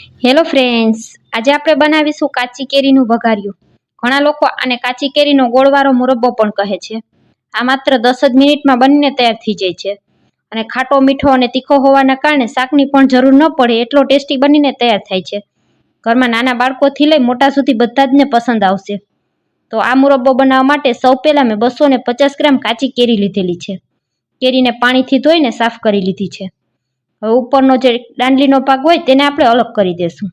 Hello friends આજે આપણે બનાવીશું કાચી કેરીનું વઘાર્યું. ઘણા લોકો આને કાચી કેરીનો ગોળવાળો મુરબ્બો પણ કહે છે. આ માત્ર દસ જ મિનિટમાં બનીને તૈયાર થઈ જાય છે. અને ખાટો મીઠો અને તીખો હોવાના કારણે શાકની પણ જરૂર ન પડે એટલો ટેસ્ટી બનીને તૈયાર થાય છે. ઘરમાં નાના બાળકોથી લઈ મોટા સુધી બધા જ ને પસંદ આવશે. તો આ મુરબ્બો બનાવવા માટે સૌ પહેલાં મેં બસો ને પચાસ ગ્રામ કાચી કેરી લીધેલી છે. કેરીને પાણીથી ધોઈને સાફ કરી લીધી છે. ઉપરનો જે દાંડલીનો ભાગ હોય તેને આપણે અલગ કરી દેશું.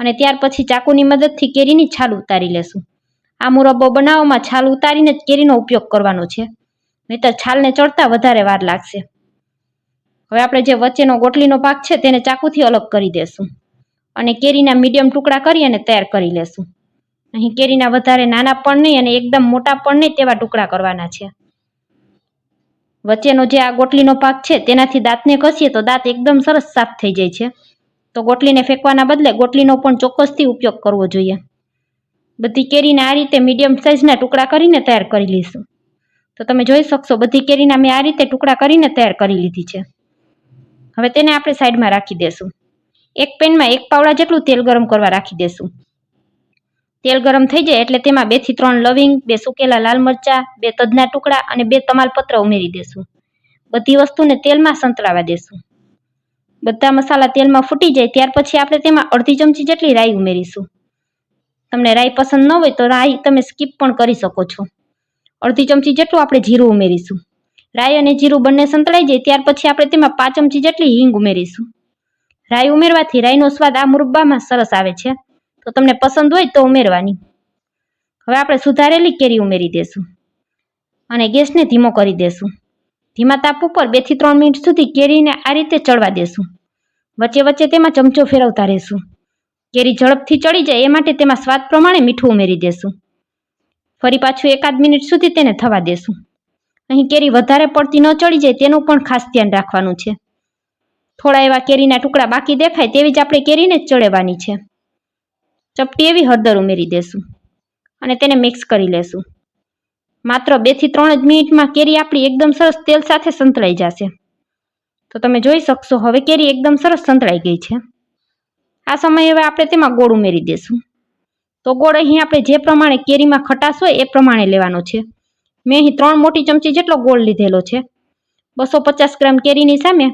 અને ત્યાર પછી ચાકુની મદદથી કેરીની છાલ ઉતારી લેશું. આ મુરબ્બો બનાવવામાં છાલ ઉતારીને જ કેરીનો ઉપયોગ કરવાનો છે. નહીતર છાલને ચડતા વધારે વાર લાગશે. હવે આપણે જે વચ્ચેનો ગોટલીનો ભાગ છે તેને ચાકુથી અલગ કરી દેશું. અને કેરીના મીડિયમ ટુકડા કરી અને તૈયાર કરી લેશું. અહીં કેરીના વધારે નાના પણ નહીં અને એકદમ મોટા પણ નહીં તેવા ટુકડા કરવાના છે. વચ્ચેનો જે આ ગોટલીનો ભાગ છે, તેનાથી દાંતને ઘસીએ તો દાંત એકદમ સરસ સાફ થઈ જાય છે. તો ગોટલીને ફેંકવાના બદલે ગોટલીનો પણ ચોક્કસથી ઉપયોગ કરવો જોઈએ. બધી કેરીને આ રીતે મીડિયમ સાઇઝના ટુકડા કરીને તૈયાર કરી લઈશું. તો તમે જોઈ શકશો, બધી કેરીના મેં આ રીતે ટુકડા કરીને તૈયાર કરી લીધી છે. હવે તેને આપણે સાઈડમાં રાખી દેશું. એક પેનમાં એક પાવડા જેટલું તેલ ગરમ કરવા રાખી દેશું. તેલ ગરમ થઈ જાય એટલે તેમાં બેથી ત્રણ લવિંગ, બે સુકેલા લાલ મરચા, બે તજના ટુકડા અને બે તમાલપત્ર ઉમેરી દેશું. બધી વસ્તુને તેલમાં સંતળાવા દેશું. બધા મસાલા તેલમાં ફૂટી જાય ત્યાર પછી આપણે તેમાં અડધી ચમચી જેટલી રાઈ ઉમેરીશું. તમને રાઈ પસંદ ન હોય તો રાઈ તમે સ્કીપ પણ કરી શકો છો. અડધી ચમચી જેટલું આપણે જીરું ઉમેરીશું. રાઈ અને જીરું બંને સંતળાઈ જાય ત્યાર પછી આપણે તેમાં પાંચ ચમચી જેટલી હિંગ ઉમેરીશું. રાઈ ઉમેરવાથી રાઈનો સ્વાદ આ મુરબ્બામાં સરસ આવે છે. તો તમને પસંદ હોય તો ઉમેરવાની. હવે આપણે સુધારેલી કેરી ઉમેરી દેશું. અને ગેસને ધીમો કરી દેશું. ધીમા તાપ ઉપર બેથી ત્રણ મિનિટ સુધી કેરીને આ રીતે ચડવા દેશું. વચ્ચે વચ્ચે તેમાં ચમચો ફેરવતા રહેશું. કેરી ઝડપથી ચડી જાય એ માટે તેમાં સ્વાદ પ્રમાણે મીઠું ઉમેરી દેશું. ફરી પાછું એકાદ મિનિટ સુધી તેને થવા દેશું. અહીં કેરી વધારે પડતી ન ચડી જાય તેનું પણ ખાસ ધ્યાન રાખવાનું છે. થોડા એવા કેરીના ટુકડા બાકી દેખાય તેવી જ આપણે કેરીને ચડેવાની છે. ચપટી એવી હળદર ઉમેરી દેશું અને તેને મિક્સ કરી લેશું. માત્ર બેથી ત્રણ જ મિનિટમાં કેરી આપણી એકદમ સરસ તેલ સાથે સંતળાઈ જશે. તો તમે જોઈ શકશો, હવે કેરી એકદમ સરસ સંતળાઈ ગઈ છે. આ સમયે હવે આપણે તેમાં ગોળ ઉમેરી દેશું. તો ગોળ અહીં આપણે જે પ્રમાણે કેરીમાં ખટાશ હોય એ પ્રમાણે લેવાનો છે. મેં અહીં ત્રણ મોટી ચમચી જેટલો ગોળ લીધેલો છે. બસો પચાસ ગ્રામ કેરીની સામે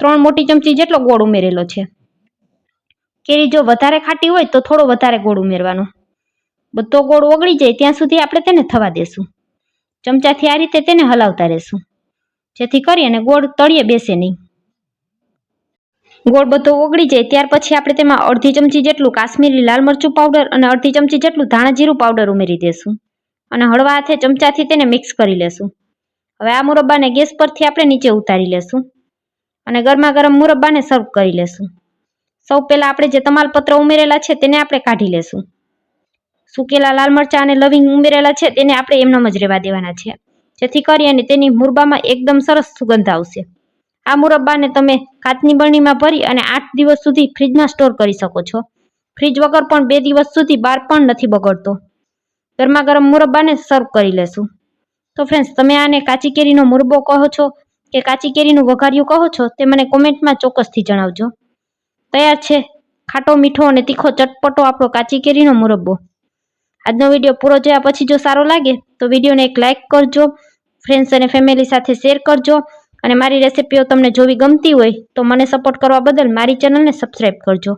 ત્રણ મોટી ચમચી જેટલો ગોળ ઉમેરેલો છે. કેરી જો વધારે ખાટી હોય તો થોડો વધારે ગોળ ઉમેરવાનો. બધો ગોળ ઓગળી જાય ત્યાં સુધી આપણે તેને થવા દેશું. ચમચાથી આ રીતે તેને હલાવતા રહેશું. જેથી કરી અને ગોળ તળીએ બેસે નહીં. ગોળ બધો ઓગળી જાય ત્યાર પછી આપણે તેમાં અડધી ચમચી જેટલું કાશ્મીરી લાલ મરચું પાવડર અને અડધી ચમચી જેટલું ધાણા જીરું પાવડર ઉમેરી દેશું. અને હળવા હાથે ચમચાથી તેને મિક્સ કરી લેશું. હવે આ મુરબ્બાને ગેસ પરથી આપણે નીચે ઉતારી લેશું. અને ગરમા ગરમ મુરબ્બાને સર્વ કરી લેશું. સૌ પહેલાં આપણે જે તમાલપત્ર ઉમેરેલા છે તેને આપણે કાઢી લેશું. સુકેલા લાલ મરચાં અને લવિંગ ઉમેરેલા છે તેને આપણે એમનામ જ રહેવા દેવાના છે. જેથી કરી અને તેની મુરબામાં એકદમ સરસ સુગંધ આવશે. આ મુરબ્બાને તમે કાચની બરણીમાં ભરી અને આઠ દિવસ સુધી ફ્રીજમાં સ્ટોર કરી શકો છો. ફ્રીજ વગર પણ બે દિવસ સુધી બહાર પણ નથી બગડતો. ગરમા ગરમ મુરબ્બાને સર્વ કરી લેશું. તો ફ્રેન્ડ્સ તમે આને કાચી કેરીનો મુરબ્બો કહો છો કે કાચી કેરીનું વઘાર્યું કહો છો તે મને કોમેન્ટમાં ચોક્કસથી જણાવજો. તૈયાર છે. ખાટો, મીઠો અને તીખો ચટપટો આપણો કાચી કેરીનો મુરબ્બો. આજનો વીડિયો પૂરો જોયા પછી જો સારો લાગે, તો વિડીયોને એક લાઇક કરજો, ફ્રેન્ડ્સ અને ફેમિલી સાથે શેર કરજો અને મારી રેસિપીઓ તમને જોવી ગમતી હોય, તો મને સપોર્ટ કરવા બદલ મારી ચેનલને સબસ્ક્રાઈબ કરજો.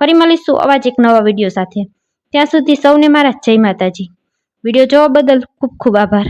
ફરી મળીશું આવા જ એક નવા વીડિયો સાથે. ત્યાં સુધી સૌને મારા જય માતાજી. વીડિયો જોવા બદલ ખૂબ ખૂબ આભાર.